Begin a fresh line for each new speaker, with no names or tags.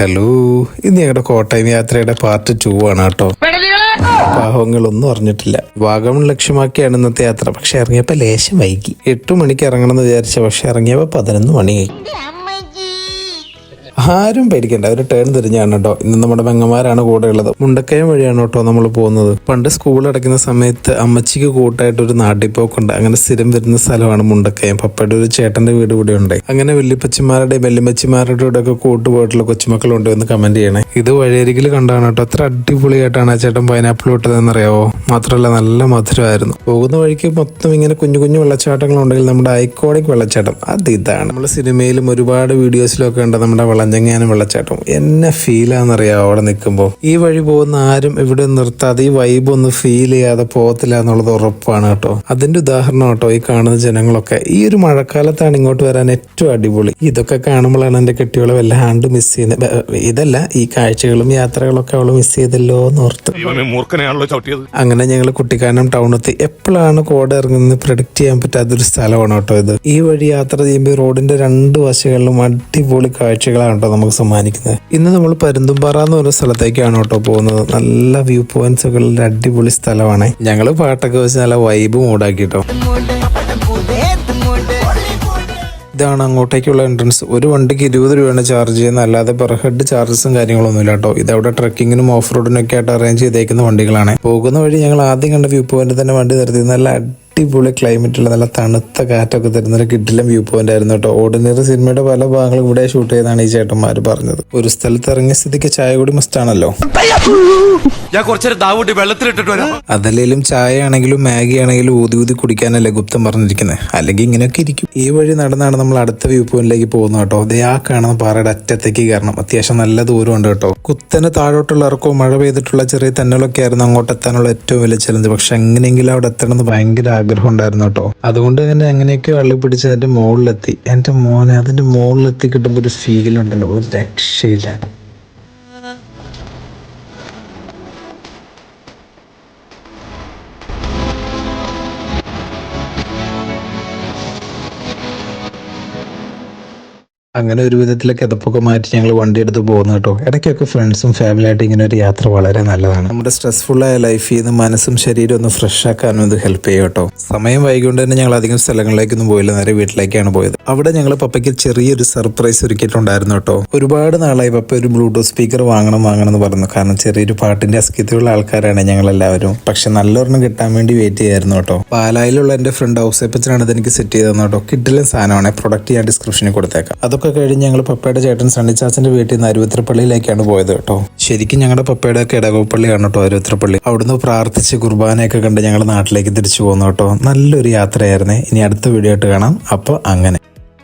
Hello ഇത് ഞങ്ങളുടെ കോട്ടയം യാത്രയുടെ പാർട്ട് ടു ആണ് കേട്ടോ. പാവങ്ങളൊന്നും അറിഞ്ഞിട്ടില്ല. വാഗമൺ ലക്ഷ്യമാക്കിയാണ് ഇന്നത്തെ യാത്ര. പക്ഷെ ഇറങ്ങിയപ്പോ ലേശം വൈകി. എട്ടു മണിക്ക് ഇറങ്ങണം എന്ന് വിചാരിച്ച പക്ഷെ ഇറങ്ങിയപ്പോ പതിനൊന്ന് മണിയായി. ആരും പേടിക്കണ്ട. ഒരു ടേൺ തിരിഞ്ഞാണ് കേട്ടോ ഇന്ന് നമ്മുടെ പെങ്ങന്മാരാണ് കൂടെ ഉള്ളത്. മുണ്ടക്കയം വഴിയാണ് കേട്ടോ നമ്മൾ പോകുന്നത്. പണ്ട് സ്കൂൾ അടയ്ക്കുന്ന സമയത്ത് അമ്മച്ചിക്ക് കൂട്ടായിട്ട് ഒരു നാട്ടിപ്പോക്കുണ്ട് അങ്ങനെ സ്ഥിരം വരുന്ന സ്ഥലമാണ് മുണ്ടക്കയം. പപ്പയുടെ ഒരു ചേട്ടന്റെ വീട് ഇവിടെ ഉണ്ട്. അങ്ങനെ വല്യപ്പച്ചിമാരുടെയും വല്യമ്മച്ചിമാരുടെ കൂടെ ഒക്കെ കൂട്ടുപോയിട്ടുള്ള കൊച്ചുമക്കളുണ്ട് എന്ന് കമന്റ് ചെയ്യണേ. ഇത് വഴിയരികിൽ കണ്ടാണ് കേട്ടോ അത്ര അടിപൊളിയായിട്ടാണ് ആ ചേട്ടൻ പൈനാപ്പിൾ വിട്ടതെന്നറിയാവോ മാത്രമല്ല നല്ല മധുരമായിരുന്നു. പോകുന്ന വഴിക്ക് മൊത്തം ഇങ്ങനെ കുഞ്ഞു കുഞ്ഞു വെള്ളച്ചാട്ടങ്ങളുണ്ടെങ്കിൽ നമ്മുടെ ഐക്കോണിക് വെള്ളച്ചാട്ടം. അത് ഇതാണ്. നമ്മൾ സിനിമയിലും ഒരുപാട് വീഡിയോസിലും ഒക്കെ ഉണ്ട് നമ്മുടെ വളഞ്ഞങ്ങാനും വെള്ളച്ചാട്ടം എന്നെ ഫീലാന്നറിയാവോ അവിടെ നിൽക്കുമ്പോൾ ഈ വഴി പോകുന്ന ആരും ഇവിടെ നിർത്താതെ ഈ വൈബ് ഒന്ന് ഫീൽ ചെയ്യാതെ പോകത്തില്ല എന്നുള്ളത് ഉറപ്പാണ് കേട്ടോ. അതിന്റെ ഉദാഹരണം കേട്ടോ ഈ കാണുന്ന ജനങ്ങളൊക്കെ. ഈ ഒരു മഴക്കാലത്താണ് ഇങ്ങോട്ട് വരാൻ ഏറ്റവും അടിപൊളി. ഇതൊക്കെ കാണുമ്പോഴാണ് എന്റെ കെട്ടിയോളെ വല്ലാണ്ട് മിസ് ചെയ്യുന്നത് ഇതല്ല ഈ കാഴ്ചകളും യാത്രകളൊക്കെ അവൾ മിസ് ചെയ്തല്ലോ എന്ന് ഓർത്ത്. അങ്ങനെ ഞങ്ങൾ കുട്ടിക്കാനം ടൗണെത്തി എപ്പോഴാണ് കോട ഇറങ്ങുന്നത് പ്രഡിക്റ്റ് ചെയ്യാൻ പറ്റാത്തൊരു സ്ഥലമാണ് കേട്ടോ ഇത്. ഈ വഴി യാത്ര ചെയ്യുമ്പോൾ റോഡിന്റെ രണ്ട് വശങ്ങളിലും അടിപൊളി കാഴ്ചകളാണ് കേട്ടോ നമുക്ക് സമ്മാനിക്കുന്നത്. ഇന്ന് നമ്മൾ പരുന്തുംപാറ എന്ന് പറഞ്ഞ സ്ഥലത്തേക്കാണ് കേട്ടോ പോകുന്നത്. നല്ല വ്യൂ പോയിന്റ്സ് ഒക്കെ ഉള്ള അടിപൊളി സ്ഥലമാണ്. ഞങ്ങൾ പാട്ടൊക്കെ വെച്ച് നല്ല വൈബ് മൂടാക്കി കേട്ടോ ഇതാണ് അങ്ങോട്ടേക്കുള്ള എൻട്രൻസ് ഒരു വണ്ടിക്ക് ഇരുപത് രൂപയാണ് ചാർജ് ചെയ്യുന്നത്. അല്ലാതെ പെർ ഹെഡ് ചാർജസും കാര്യങ്ങളൊന്നും കേട്ടോ. ഇതവിടെ ട്രക്കിങ്ങിനും ഓഫ് റോഡിനൊക്കെ ആയിട്ട് അറേഞ്ച് ചെയ്തേക്കുന്ന വണ്ടികളാണ്. പോകുന്ന വഴി ഞങ്ങൾ ആദ്യം കണ്ട വ്യൂ പോയിന്റ് തന്നെ വണ്ടി നിർത്തി. നല്ല അടിപൊളി ക്ലൈമറ്റുള്ള നല്ല തണുത്ത കാറ്റൊക്കെ തരുന്ന ഒരു കിഡിലും വ്യൂ പോയിന്റ് ആയിരുന്നു കേട്ടോ. ഓർഡിനറി സിനിമയുടെ പല ഭാഗങ്ങളും ഇവിടെ ഷൂട്ട് ചെയ്താണ് ഈ ചേട്ടന്മാർ പറഞ്ഞത്. ഒരു സ്ഥലത്ത് ഇറങ്ങിയ സ്ഥിതിക്ക് ചായ കൂടി മസ്റ്റാണല്ലോ
ഞാൻ കുറച്ചേരം ദാവൂട്ടി വെള്ളത്തിലിട്ടിട്ട് വരാം.
അതല്ലേലും ചായ ആണെങ്കിലും മാഗി ആണെങ്കിലും ഊതി ഊതി കുടിക്കാനല്ലേ ഗുപ്തം പറഞ്ഞിരിക്കുന്നത് അല്ലെങ്കിൽ ഇങ്ങനെയൊക്കെ ഇരിക്കും. ഈ വഴി നടന്നാണ് നമ്മൾ അടുത്ത വ്യൂ പോയിന്റിലേക്ക് പോകുന്നത് കേട്ടോ. ദേ ആ കാണുന്ന പാറയുടെ അറ്റത്തേക്ക് കാരണം അത്യാവശ്യം നല്ല ദൂരമുണ്ട് കേട്ടോ. കുത്തനെ താഴോട്ടുള്ള ഇറക്കവും മഴ പെയ്തിട്ടുള്ള ചെറിയ തന്നലൊക്കെ ആയിരുന്നു അങ്ങോട്ട് എത്താനുള്ള ഏറ്റവും വലിയ ചലഞ്ച് പക്ഷെ എങ്ങനെയെങ്കിലും അവിടെ എത്തണമെന്ന് ഭയങ്കര ആഗ്രഹം. ഉണ്ടായിരുന്നു കേട്ടോ. അതുകൊണ്ട് തന്നെ അങ്ങനെയൊക്കെ വള്ളി പിടിച്ച് അതിന്റെ മുകളിലെത്തി എന്റെ മോനെ അതിന്റെ മുകളിലെത്തി കിട്ടുമ്പോൾ ഒരു ഫീൽ ഉണ്ടല്ലോ. ഒരു രക്ഷയില്ല. അങ്ങനെ ഒരു വിധത്തിലൊക്കെ കിതപ്പൊക്കെ മാറ്റി ഞങ്ങൾ വണ്ടി എടുത്ത് പോകുന്നു കേട്ടോ. ഇടയ്ക്കൊക്കെ ഫ്രണ്ട്സും ഫാമിലിയായിട്ട് ഇങ്ങനെ ഒരു യാത്ര വളരെ നല്ലതാണ്. നമ്മുടെ സ്ട്രെസ്ഫുള്ളായ ലൈഫിൽ നിന്ന് മനസ്സും ശരീരം ഒന്ന് ഫ്രഷ് ആക്കാനും ഇത് ഹെൽപ്പ് ചെയ്യും കേട്ടോ. സമയം വൈകിക്കൊണ്ട് തന്നെ ഞങ്ങൾ അധികം സ്ഥലങ്ങളിലേക്കൊന്നും പോയില്ല നേരെ വീട്ടിലേക്കാണ് പോയത്. അവിടെ ഞങ്ങൾ പപ്പയ്ക്ക് ചെറിയൊരു സർപ്രൈസ് ഒരുക്കിയിട്ടുണ്ടായിരുന്നു കേട്ടോ. ഒരുപാട് നാളായി പപ്പ ഒരു ബ്ലൂടൂത്ത് സ്പീക്കർ വാങ്ങണം വാങ്ങണം എന്ന് പറഞ്ഞു. കാരണം ചെറിയൊരു പാട്ടിന്റെ അസ്കിത്തിയുള്ള ആൾക്കാരാണ് ഞങ്ങൾ എല്ലാവരും. പക്ഷെ നല്ലൊരെണ്ണം കിട്ടാൻ വേണ്ടി വെയിറ്റ് ചെയ്യായിരുന്നു കേട്ടോ. പാലായിലുള്ള എന്റെ ഫ്രണ്ട് ഔസേപ്പച്ചനാണ് ഇത് എനിക്ക് സെറ്റ് ചെയ്തതെന്ന് കേട്ടോ. കിട്ടില്ല സാധനമാണ്. പ്രൊഡക്റ്റ് ഞാൻ ഡിസ്ക്രിപ്ഷനിൽ കൊടുത്തേക്കാം. അതൊക്കെ കഴിഞ്ഞ് ഞങ്ങൾ പപ്പയുടെ ചേട്ടൻ സണ്ണിച്ചാച്ചന്റെ വീട്ടിൽ നിന്ന് അരുവത്തിരപ്പള്ളിയിലേക്കാണ് പോയത് കേട്ടോ. ശരിക്കും ഞങ്ങളുടെ പപ്പയുടെ ഒക്കെ ഇടകോപ്പള്ളിയാണ് കേട്ടോ അരുവത്തിരപ്പള്ളി. അവിടുന്ന് പ്രാർത്ഥിച്ച് കുർബാനയൊക്കെ കണ്ട് ഞങ്ങൾ നാട്ടിലേക്ക് തിരിച്ചു പോകുന്നു കേട്ടോ. നല്ലൊരു യാത്രയായിരുന്നേ. ഇനി അടുത്ത വീഡിയോ ആയിട്ട് കാണാം. അപ്പോൾ അങ്ങനെ.